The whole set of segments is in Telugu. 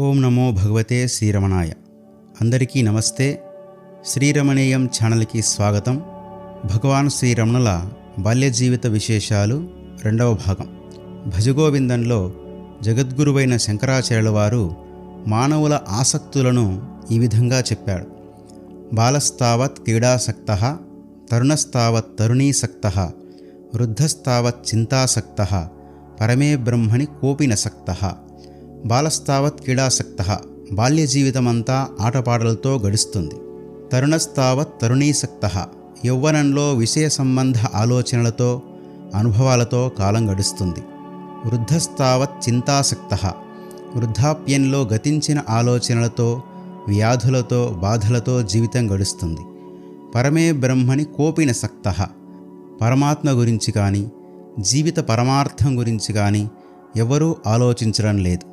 ఓం నమో భగవతే శ్రీరమణాయ. అందరికీ నమస్తే. శ్రీరమణీయం ఛానల్కి స్వాగతం. భగవాన్ శ్రీరమణుల బాల్య జీవిత విశేషాలు రెండవ భాగం. భజగోవిందంలో జగద్గురువైన శంకరాచార్యుల వారు మానవుల ఆసక్తులను ఈ విధంగా చెప్పాడు. బాలస్తావత్ క్రీడాసక్త తరుణస్తావత్ తరుణీసక్త వృద్ధస్తావత్ చింతాసక్త పరమే బ్రహ్మణి కోపినసక్త బాలస్తావత్ క్రీడాసక్త. బాల్య జీవితమంతా ఆటపాటలతో గడుస్తుంది. తరుణస్తావత్ తరుణీసక్త. యౌవనంలో విషయ సంబంధ ఆలోచనలతో అనుభవాలతో కాలం గడుస్తుంది. వృద్ధస్తావత్ చింతాసక్త. వృద్ధాప్యంలో గతించిన ఆలోచనలతో వ్యాధులతో బాధలతో జీవితం గడుస్తుంది. పరమే బ్రహ్మని కోపిన సక్త. పరమాత్మ గురించి కానీ జీవిత పరమార్థం గురించి కానీ ఎవరూ ఆలోచించడం లేదు.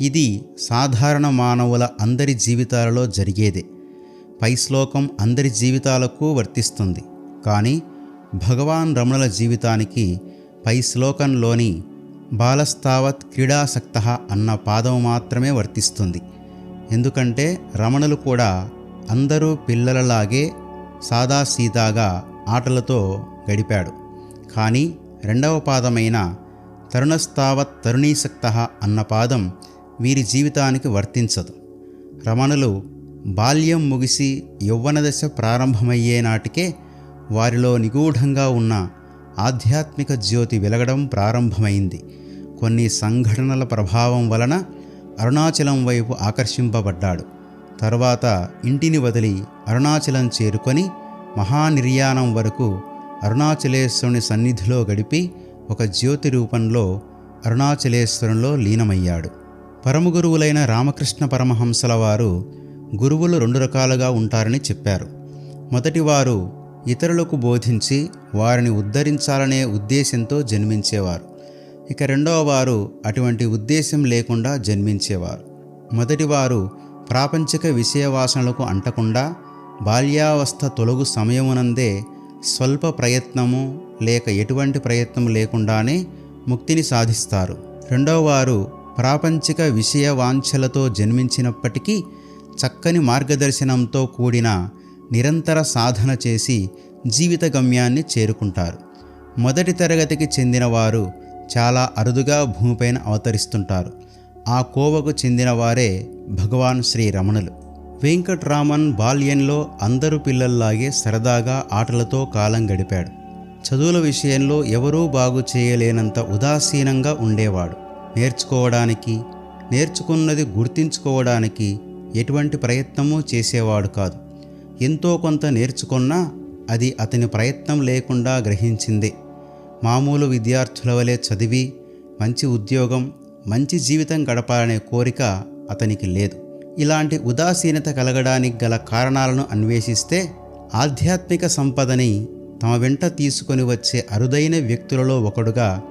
ఇది సాధారణ మానవుల అందరి జీవితాలలో జరిగేదే. పై శ్లోకం అందరి జీవితాలకు వర్తిస్తుంది. కానీ భగవాన్ రమణుల జీవితానికి పై శ్లోకంలోని బాలస్తావత్ క్రీడాసక్త అన్న పాదం మాత్రమే వర్తిస్తుంది. ఎందుకంటే రమణులు కూడా అందరూ పిల్లలలాగే సాదాసీదాగా ఆటలతో గడిపాడు. కానీ రెండవ పాదమైన తరుణస్తావత్ తరుణీసక్త అన్న పాదం వీరి జీవితానికి వర్తించదు. రమణులు బాల్యం ముగిసి యౌవన దశ ప్రారంభమయ్యే నాటికే వారిలో నిగూఢంగా ఉన్న ఆధ్యాత్మిక జ్యోతి వెలగడం ప్రారంభమైంది. కొన్ని సంఘటనల ప్రభావం వలన అరుణాచలం వైపు ఆకర్షింపబడ్డాడు. తరువాత ఇంటిని వదిలి అరుణాచలం చేరుకొని మహానిర్యాణం వరకు అరుణాచలేశ్వరుని సన్నిధిలో గడిపి ఒక జ్యోతి రూపంలో అరుణాచలేశ్వరంలో లీనమయ్యాడు. పరమగురువులైన రామకృష్ణ పరమహంసల వారు గురువులు రెండు రకాలుగా ఉంటారని చెప్పారు. మొదటివారు ఇతరులకు బోధించి వారిని ఉద్ధరించాలనే ఉద్దేశంతో జన్మించేవారు. ఇక రెండవ వారు అటువంటి ఉద్దేశం లేకుండా జన్మించేవారు. మొదటివారు ప్రాపంచిక విషయవాసనలకు అంటకుండా బాల్యావస్థ తొలగు సమయమునందే స్వల్ప ప్రయత్నము లేక ఎటువంటి ప్రయత్నం లేకుండానే ముక్తిని సాధిస్తారు. రెండవ వారు ప్రాపంచిక విషయ వాంఛలతో జన్మించినప్పటికీ చక్కని మార్గదర్శనంతో కూడిన నిరంతర సాధన చేసి జీవిత గమ్యాన్ని చేరుకుంటారు. మొదటి తరగతికి చెందినవారు చాలా అరుదుగా భూమిపైన అవతరిస్తుంటారు. ఆ కోవకు చెందినవారే భగవాన్ శ్రీ రమణులు. వెంకట్రామన్ బాల్యంలో అందరు పిల్లల్లాగే సరదాగా ఆటలతో కాలం గడిపాడు. చదువుల విషయంలో ఎవరూ బాగు చేయలేనంత ఉదాసీనంగా ఉండేవాడు. నేర్చుకోవడానికి నేర్చుకున్నది గుర్తించుకోవడానికి ఎటువంటి ప్రయత్నము చేసేవాడు కాదు. ఎంతో కొంత నేర్చుకున్నా అది అతని ప్రయత్నం లేకుండా గ్రహించిందే. మామూలు విద్యార్థుల వలె చదివి మంచి ఉద్యోగం మంచి జీవితం గడపాలనే కోరిక అతనికి లేదు. ఇలాంటి ఉదాసీనత కలగడానికి గల కారణాలను అన్వేషిస్తే ఆధ్యాత్మిక సంపదని తమ వెంట తీసుకొని వచ్చే అరుదైన వ్యక్తులలో ఒకడుగా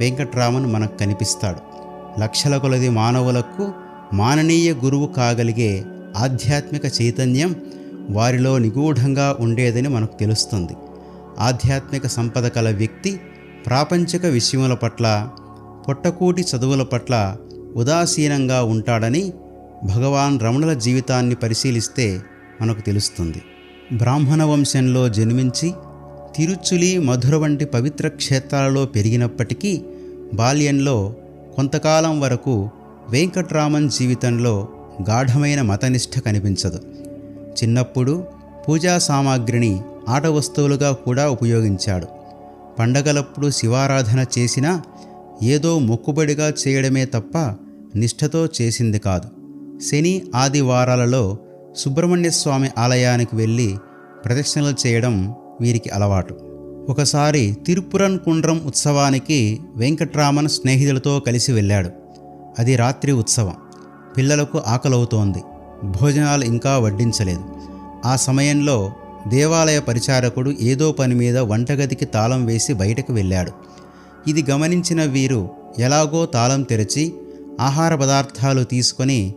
వెంకట్రామన్ మనకు కనిపిస్తాడు. లక్షల కొలది మానవులకు మాననీయ గురువు కాగలిగే ఆధ్యాత్మిక చైతన్యం వారిలో నిగూఢంగా ఉండేదని మనకు తెలుస్తుంది. ఆధ్యాత్మిక సంపద కల వ్యక్తి ప్రాపంచిక విషయముల పట్ల పొట్టకూటి చదువుల పట్ల ఉదాసీనంగా ఉంటాడని భగవాన్ రమణుల జీవితాన్ని పరిశీలిస్తే మనకు తెలుస్తుంది. బ్రాహ్మణ వంశంలో జన్మించి తిరుచులి మధుర వంటి పవిత్ర క్షేత్రాలలో పెరిగినప్పటికీ బాల్యంలో కొంతకాలం వరకు వెంకట్రామన్ జీవితంలో గాఢమైన మతనిష్ట కనిపించదు. చిన్నప్పుడు పూజా సామాగ్రిని ఆట వస్తువులుగా కూడా ఉపయోగించాడు. పండగలప్పుడు శివారాధన చేసినా ఏదో మొక్కుబడిగా చేయడమే తప్ప నిష్ఠతో చేసింది కాదు. శని ఆదివారాలలో సుబ్రహ్మణ్య స్వామి ఆలయానికి వెళ్ళి ప్రదక్షిణలు చేయడం వీరికి అలవాటు. ఒకసారి తిరుపురన్ కుండ్రం ఉత్సవానికి వెంకట్రామన్ స్నేహితులతో కలిసి వెళ్ళాడు. అది రాత్రి ఉత్సవం. పిల్లలకు ఆకలవుతోంది. భోజనాలు ఇంకా వడ్డించలేదు. ఆ సమయంలో దేవాలయ పరిచారకుడు ఏదో పని మీద వంటగదికి తాళం వేసి బయటకు వెళ్ళాడు. ఇది గమనించిన వీరు ఎలాగో తాళం తెరిచి ఆహార పదార్థాలు తీసుకొని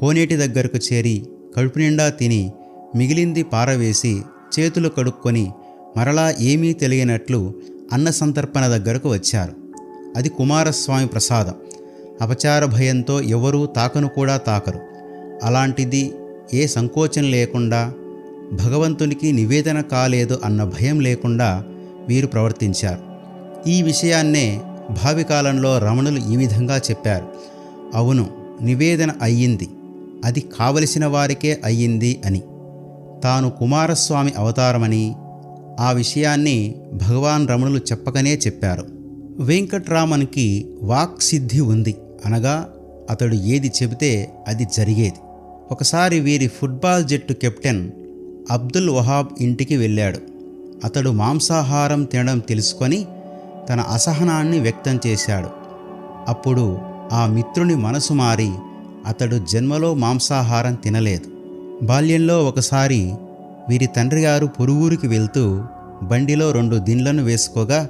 కోనేటి దగ్గరకు చేరి కడుపు నిండా తిని మిగిలింది పారవేసి చేతులు కడుక్కొని మరలా ఏమీ తెలియనట్లు అన్న సంతర్పణ దగ్గరకు వచ్చారు. అది కుమారస్వామి ప్రసాదం. అపచార భయంతో ఎవరూ తాకను కూడా తాకరు. అలాంటిది ఏ సంకోచం లేకుండా భగవంతునికి నివేదన కాలేదు అన్న భయం లేకుండా వీరు ప్రవర్తించారు. ఈ విషయాన్నే భావి కాలంలో రమణులు ఈ విధంగా చెప్పారు. అవును నివేదన అయ్యింది. అది కావలసిన వారికే అయ్యింది అని. తాను కుమారస్వామి అవతారమని ఆ విషయాన్ని భగవాన్ రమణులు చెప్పకనే చెప్పారు. వెంకట్రామన్కి వాక్ సిద్ధి ఉంది అనగా అతడు ఏది చెబితే అది జరిగేది. ఒకసారి వీరి ఫుట్బాల్ జట్టు కెప్టెన్ అబ్దుల్ వహాబ్ ఇంటికి వెళ్ళాడు. అతడు మాంసాహారం తినడం తెలుసుకొని తన అసహనాన్ని వ్యక్తం చేశాడు. అప్పుడు ఆ మిత్రుని మనసు మారి అతడు జన్మలో మాంసాహారం తినలేదు. బాల్యంలో ఒకసారి వీరి తండ్రి గారు పొరుగురికి వెళ్తూ బండిలో రెండు దిండ్లను వేసుకోగా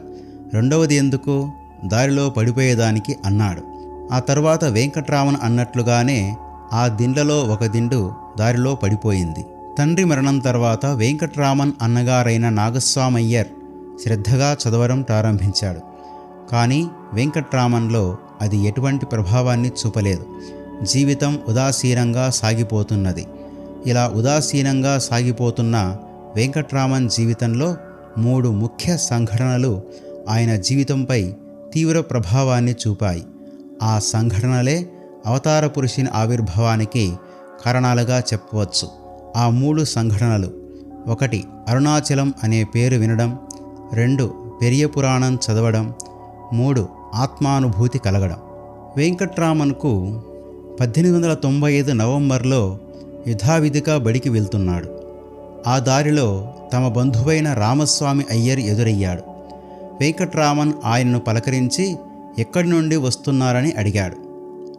రెండవది ఎందుకు? దారిలో పడిపోయేదానికి అన్నాడు. ఆ తర్వాత వెంకట్రామన్ అన్నట్లుగానే ఆ దిండ్లలో ఒక దిండు దారిలో పడిపోయింది. తండ్రి మరణం తర్వాత వెంకట్రామన్ అన్నగారైన నాగస్వామయ్యర్ శ్రద్ధగా చదవడం ప్రారంభించాడు. కానీ వెంకట్రామన్లో అది ఎటువంటి ప్రభావాన్ని చూపలేదు. జీవితం ఉదాసీనంగా సాగిపోతున్నది. ఇలా ఉదాసీనంగా సాగిపోతున్న వెంకట్రామన్ జీవితంలో మూడు ముఖ్య సంఘటనలు ఆయన జీవితంపై తీవ్ర ప్రభావాన్ని చూపాయి. ఆ సంఘటనలే అవతార పురుషుని ఆవిర్భావానికి కారణాలుగా చెప్పవచ్చు. ఆ మూడు సంఘటనలు. ఒకటి అరుణాచలం అనే పేరు వినడం. రెండు పెరియ పురాణం చదవడం. మూడు ఆత్మానుభూతి కలగడం. వెంకట్రామన్కు పద్దెనిమిది వందల తొంభై ఐదు నవంబర్లో యథావిధిగా బడికి వెళ్తున్నాడు. ఆ దారిలో తమ బంధువైన రామస్వామి అయ్యర్ ఎదురయ్యాడు. వెంకట్రామన్ ఆయనను పలకరించి ఎక్కడి నుండి వస్తున్నారని అడిగాడు.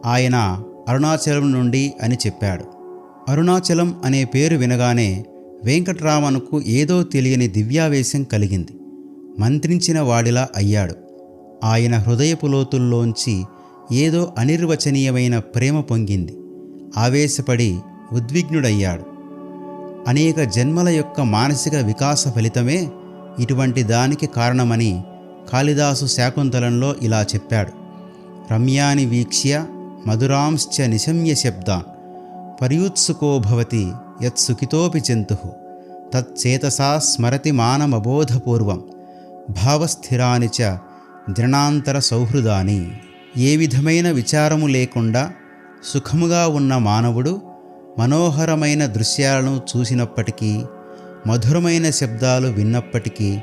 ఆయన అరుణాచలం నుండి అని చెప్పాడు. అరుణాచలం అనే పేరు వినగానే వెంకట్రామన్కు ఏదో తెలియని దివ్యావేశం కలిగింది. మంత్రించిన వాడిలా అయ్యాడు. ఆయన హృదయపు లోతుల్లోంచి ఏదో అనిర్వచనీయమైన ప్రేమ పొంగింది. ఆవేశపడి ఉద్విగ్నుడయ్యాడు. అనేక జన్మల యొక్క మానసిక వికాస ఫలితమే ఇటువంటి దానికి కారణమని కాళిదాసు శాకుంతలంలో ఇలా చెప్పాడు. రమ్యాని వీక్ష్య మధురాంశ్చ నిశమ్య శబ్దాన్ పర్యుత్సుకో భవతి యత్సుఖితోపి జంతు తచ్చేతసా స్మరతి మానమబోధపూర్వం భావస్థిరాని చ దృణాంతర సౌహృదాని. ఏ విధమైన విచారము లేకుండా సుఖముగా ఉన్న మానవుడు మనోహరమైన దృశ్యాలను చూసినప్పటికీ మధురమైన శబ్దాలు విన్నప్పటికీ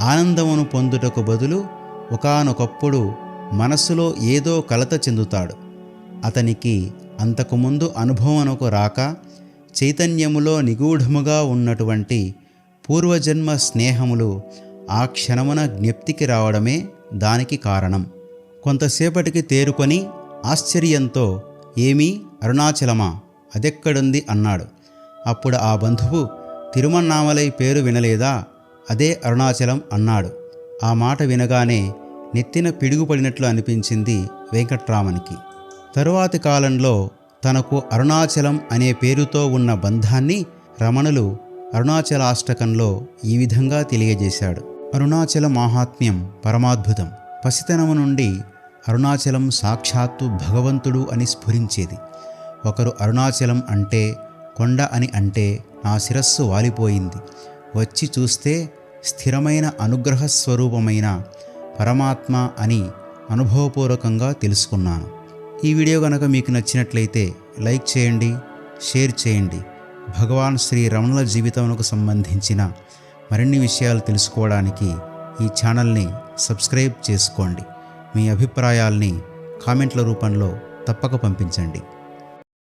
ఆనందమును పొందుటకు బదులు ఒకానొకప్పుడు మనస్సులో ఏదో కలత చెందుతాడు. అతనికి అంతకుముందు అనుభవమునకు రాక చైతన్యములో నిగూఢముగా ఉన్నటువంటి పూర్వజన్మ స్నేహములు ఆ క్షణమున జ్ఞప్తికి రావడమే దానికి కారణం. కొంతసేపటికి తేరుకొని ఆశ్చర్యంతో ఏమీ అరుణాచలమా? అదెక్కడుంది అన్నాడు. అప్పుడు ఆ బంధువు తిరుమన్నామలై పేరు వినలేదా? అదే అరుణాచలం అన్నాడు. ఆ మాట వినగానే నెత్తిన పిడుగుపడినట్లు అనిపించింది వెంకట్రామన్కి. తరువాతి కాలంలో తనకు అరుణాచలం అనే పేరుతో ఉన్న బంధాన్ని రమణులు అరుణాచలాష్టకంలో ఈ విధంగా తెలియజేశాడు. అరుణాచల మాహాత్మ్యం పరమాద్భుతం. పసితనము నుండి అరుణాచలం సాక్షాత్తు భగవంతుడు అని స్ఫురించేది. ఒకరు అరుణాచలం అంటే కొండ అని అంటే నా శిరస్సు వాలిపోయింది. వచ్చి చూస్తే స్థిరమైన అనుగ్రహ స్వరూపమైన పరమాత్మ అని అనుభవపూర్వకంగా తెలుసుకున్నాను. ఈ వీడియో కనుక మీకు నచ్చినట్లయితే లైక్ చేయండి షేర్ చేయండి. భగవాన్ శ్రీ రమణుల జీవితంకు సంబంధించిన మరిన్ని విషయాలు తెలుసుకోవడానికి ఈ ఛానల్ని సబ్స్క్రైబ్ చేసుకోండి. మీ అభిప్రాయాల్ని కామెంట్ల రూపంలో తప్పక పంపించండి.